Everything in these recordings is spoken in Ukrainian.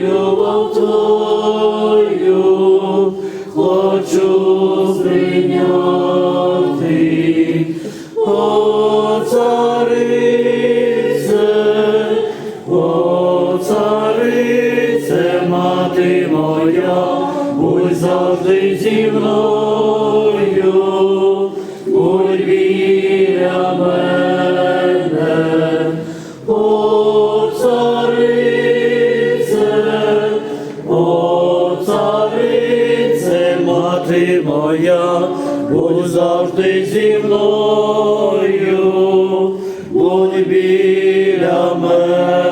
любов Твою хочу сприйняти, О, царице, о, царице, мати моя, будь завжди зі мною, будь біля мене. Будь завжди зі мною, будь біля мене.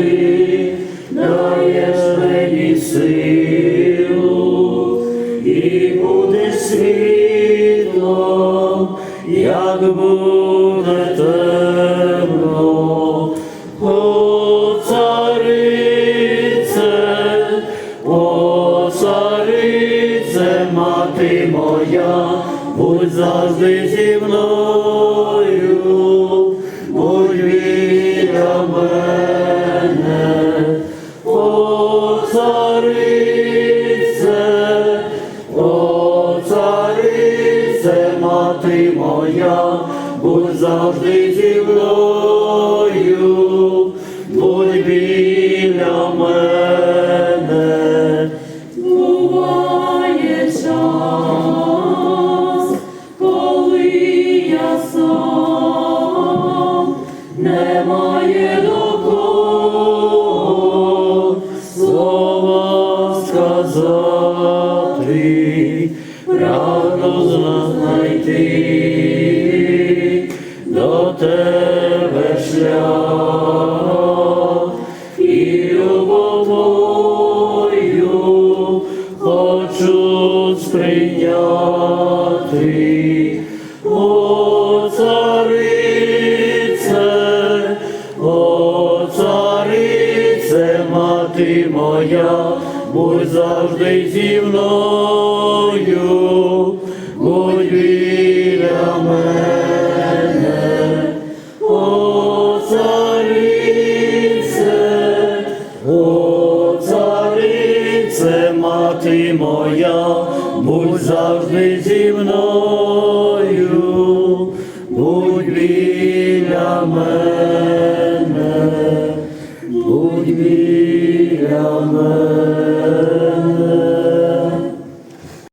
завжди, даєш мені силу, і буде світло, як буде. О, царице, о, царице, мати моя, будь завжди зі мною, будь біля мати моя, будь завжди зі мною, будь біля мене. буває час, коли я сам немає до Слова сказати, правду знайти, до тебе шлях, і любовою хочу сприйняти. О, царице, о, царице, мати моя, будь завжди зі мною, будь для мене, о царице, о царице, мати моя, будь завжди зі мною, будь біля мене, будь біля мене.